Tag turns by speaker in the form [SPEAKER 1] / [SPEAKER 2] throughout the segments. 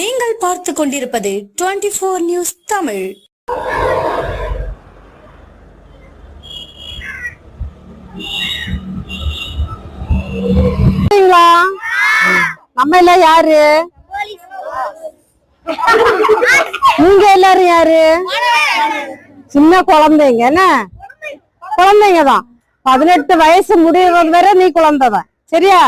[SPEAKER 1] நீங்கள் பார்த்து கொண்டிருப்பது டுவெண்டி போர் நியூஸ் தமிழ்.
[SPEAKER 2] நம்ம எல்லாம் யாரு? நீங்க எல்லாரும் யாரு? சின்ன குழந்தைங்க என்ன? குழந்தைங்க தான். பதினெட்டு வயசு முடியறது வரை நீ குழந்தைதான். சரியா?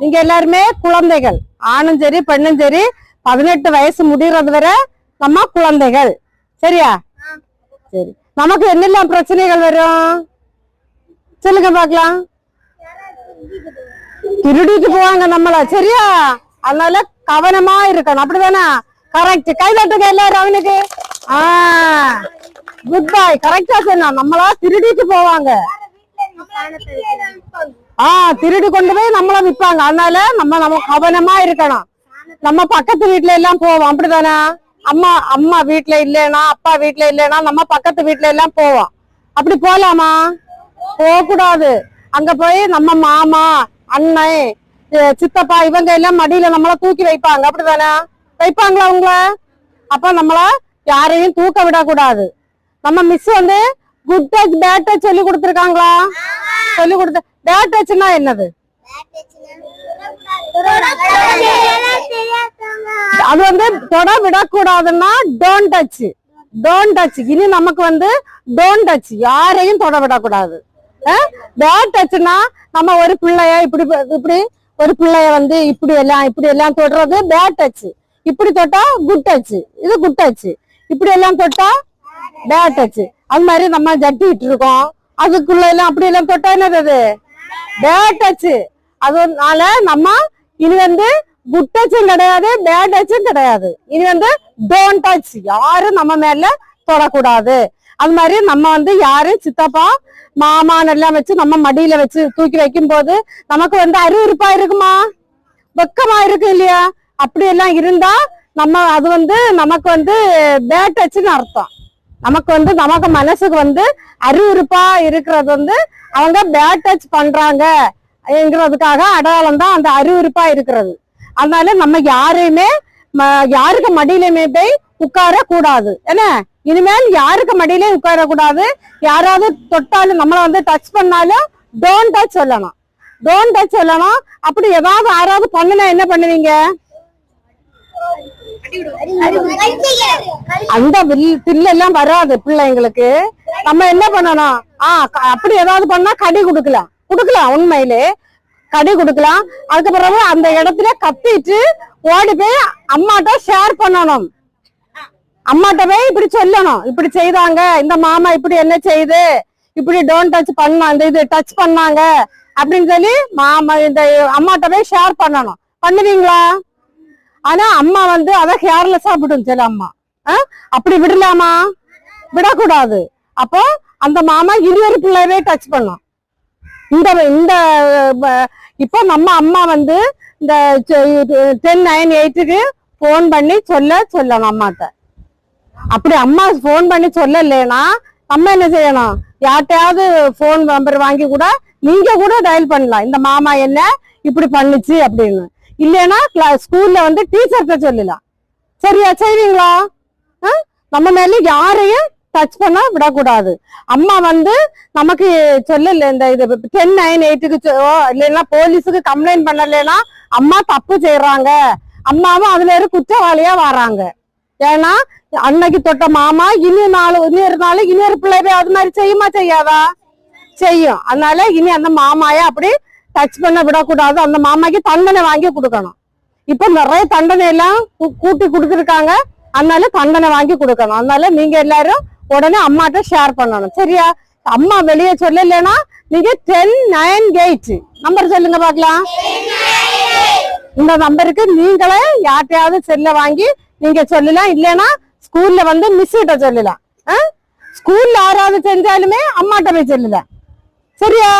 [SPEAKER 2] நீங்க எல்லாருமே குழந்தைகள். ஆணும் சரி பெண்ணும் சரி பதினெட்டு வயசு முடிகிறது வரை நம்ம குழந்தைகள். சரியா? சரி. நமக்கு என்னெல்லாம் பிரச்சனைகள் வரும்? சொல்லுங்க பாக்கலாம் திருடிட்டு போவாங்க நம்மள. சரியா? அதனால கவனமா இருக்கணும். அப்படிதானே? கரெக்ட் கை தட்டுங்க எல்லாரும் அவனுக்கு. ஆஹ் குட் பாய் கரெக்டா சொன்னா. நம்மளா திருடிட்டு போவாங்க. ஆஹ் திருடி கொண்டு போய் நம்மள விற்பாங்க. அதனால நம்ம நம்ம கவனமா இருக்கணும். நம்ம பக்கத்து வீட்டுல எல்லாம் போவோம். அப்படிதானே? அம்மா அம்மா வீட்டுல இல்லைனா அப்பா வீட்டுல இல்லைனா நம்ம பக்கத்து வீட்டுல எல்லாம் போவோம். அப்படி போலாமா? போக கூடாது அங்க போய் நம்ம மாமா அண்ணன் சித்தப்பா இவங்க எல்லாம் மடியில நம்மள தூக்கி வைப்பாங்க. அப்படிதானே? வைப்பாங்களா உங்கள? அப்ப நம்மள யாரையும் தூக்க விடக்கூடாது. நம்ம மிஸ் வந்து குட் டச் பேட் டச் சொல்லி கொடுத்துருக்காங்களா? சொல்லி கொடுத்து பேட் டச்னா என்னது? அது வந்து தொட விடக்கூடாதுன்னா டோன்ட் டச் டோன்ட் டச் இனி நமக்கு வந்து டோன்ட் டச் யாரையும் தொட விடக்கூடாது. பேட் டச்னா நம்ம ஒரு பிள்ளைய இப்படி இப்படி ஒரு பிள்ளைய வந்து இப்படி எல்லாம் இப்படி எல்லாம் தொடுறது பேட் டச் இப்படி தொட்டா குட் டச் இது குட் டச் இப்படி எல்லாம் தொட்டா பேட் டச் அது மாதிரி நம்ம ஜட்டிட்டு இருக்கோம். அதுக்குள்ள எல்லாம் அப்படி எல்லாம் தொட்டா என்னது அது? பேட் டச் அதனால நம்ம இது வந்து குட் டச்சும் கிடையாது பேட் டச்சும் கிடையாது. இது வந்து டோன்ட் டச் யாரும் நம்ம மேல தொடக்கூடாது. அது மாதிரி நம்ம வந்து யாரு? சித்தப்பா மாமான் எல்லாம் வச்சு நம்ம மடியில வச்சு தூக்கி வைக்கும் போது நமக்கு வந்து அருவருப்பா இருக்குமா? வெக்கமா இருக்கு இல்லையா? அப்படி எல்லாம் இருந்தா நம்ம அது வந்து நமக்கு வந்து பேட் டச்சுன்னு அர்த்தம். நமக்கு வந்து நமக்கு மனசுக்கு வந்து அருவருப்பா இருக்கிறது வந்து அவங்க பேட் டச் பண்றாங்க. என்கிறதுக்காக அடையாளம் தான் அந்த அருவருப்பா இருக்கிறது. அதனால நம்ம யாரையுமே யாருக்கு மடியிலுமே போய் உட்கார கூடாது என்ன? இனிமேல் யாருக்கு மடியிலே உட்கார கூடாது யாராவது தொட்டாலும் நம்மள வந்து டச் பண்ணாலும் டோன்ட் டச் சொல்லணும். டோன்ட் டச் சொல்லணும். அப்படி ஏதாவது யாராவது பண்ணுனா என்ன பண்ணுவீங்க? அந்த வில் தில்லு எல்லாம் வராது பிள்ளைங்களுக்கு நம்ம என்ன பண்ணணும்? ஆஹ் அப்படி ஏதாவது பண்ணா கடி கொடுக்கலாம். கொடுக்கலாம் உண்மையிலே. கடி கொடுக்கலாம். அதுக்கு பிறகு அந்த இடத்துல கத்திட்டு ஓடி போய் அம்மாட்ட ஷேர் பண்ணணும். அம்மாட்ட போய் இப்படி சொல்லணும். இப்படி செய்தாங்க. இந்த மாமா இப்படி என்ன செய்யுது இப்படி டோன்ட் டச் பண்ணா இந்த இது டச் பண்ணாங்க. அப்படின்னு சொல்லி மாமா இந்த அம்மாட்ட போய் ஷேர் பண்ணணும். பண்ணுவீங்களா? ஆனா அம்மா வந்து அதை ஹேர்ல விடும் சில அம்மா. ஆ? அப்படி விடலாமா? விடக்கூடாது. அப்போ அந்த மாமா இருவர் பிள்ளையவே டச் பண்ணும். இந்த இந்த இப்போ நம்ம அம்மா வந்து இந்த டென் நைன் எயிட்டுக்கு ஃபோன் பண்ணி சொல்ல சொல்லணும் அம்மாட்ட. அப்படி அம்மா ஃபோன் பண்ணி சொல்லலைன்னா நம்ம என்ன செய்யணும்? யார்கிட்டயாவது ஃபோன் நம்பர் வாங்கி கூட நீங்க கூட டயல் பண்ணலாம். இந்த மாமா என்ன இப்படி பண்ணுச்சு அப்படின்னு. இல்லைன்னா ஸ்கூல்ல வந்து டீச்சர்கிட்ட சொல்லலாம். சரியா செய்வீங்களா? ஆ? நம்ம மேல யாரையும் டச் பண்ண விடக்கூடாது. அம்மா வந்து நமக்கு சொல்லல இந்த இது டென் நைன் எயிட்டுக்கு இல்லைன்னா போலீஸுக்கு கம்ப்ளைண்ட் பண்ணலைன்னா அம்மா தப்பு செய்யறாங்க அம்மாவும் அதுல ஒரு குற்றவாளியா வராங்க. ஏன்னா அன்னைக்கு தொட்ட மாமா இனி நாள் இனி ஒரு நாள் இனி ஒரு பிள்ளைவே அது மாதிரி செய்யுமா செய்யாதா? செய்யும். அதனால இனி அந்த மாமாய அப்படி டச் பண்ண விடக்கூடாது. அந்த மாமாக்கு தண்டனை வாங்கி கொடுக்கணும். இப்ப நிறைய தண்டனை எல்லாம் கூ- கூட்டி கொடுத்துருக்காங்க. அதனால தண்டனை வாங்கி கொடுக்கணும். அதனால நீங்க எல்லாரும் உடனே அம்மாட்ட ஷேர் பண்ணணும். சரியா? அம்மா வெளியே சொல்லலைன்னா நீங்க டென் நைன் எயிட் நம்பர் சொல்லுங்க பார்க்கலாம். இந்த நம்பருக்கு நீங்களே யார்ட்டையாவது செல்ல வாங்கி நீங்க சொல்லலாம். இல்லைன்னா ஸ்கூல்ல வந்து மிஸ் கிட்ட சொல்லலாம். ஸ்கூல்ல யாராவது செஞ்சாலுமே அம்மாட்ட போய் சொல்லலாம். சரியா?